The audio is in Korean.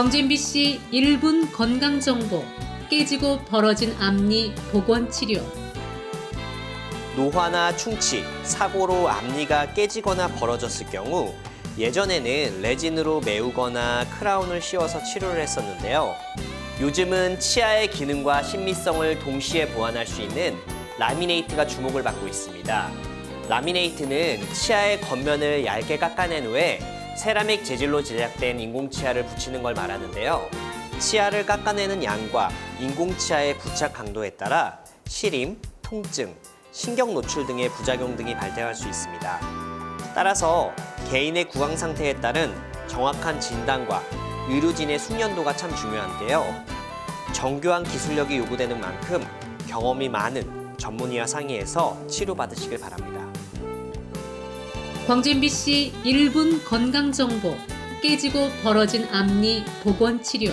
광진비 씨 1분 건강 정보 깨지고 벌어진 앞니 복원 치료 노화나 충치, 사고로 앞니가 깨지거나 벌어졌을 경우 예전에는 레진으로 메우거나 크라운을 씌워서 치료를 했었는데요. 요즘은 치아의 기능과 신미성을 동시에 보완할 수 있는 라미네이트가 주목을 받고 있습니다. 라미네이트는 치아의 겉면을 얇게 깎아낸 후에 세라믹 재질로 제작된 인공치아를 붙이는 걸 말하는데요. 치아를 깎아내는 양과 인공치아의 부착 강도에 따라 시림, 통증, 신경 노출 등의 부작용 등이 발생할 수 있습니다. 따라서 개인의 구강 상태에 따른 정확한 진단과 의료진의 숙련도가 참 중요한데요. 정교한 기술력이 요구되는 만큼 경험이 많은 전문의와 상의해서 치료받으시길 바랍니다. 광진비 씨 1분 건강 정보. 깨지고 벌어진 앞니 복원 치료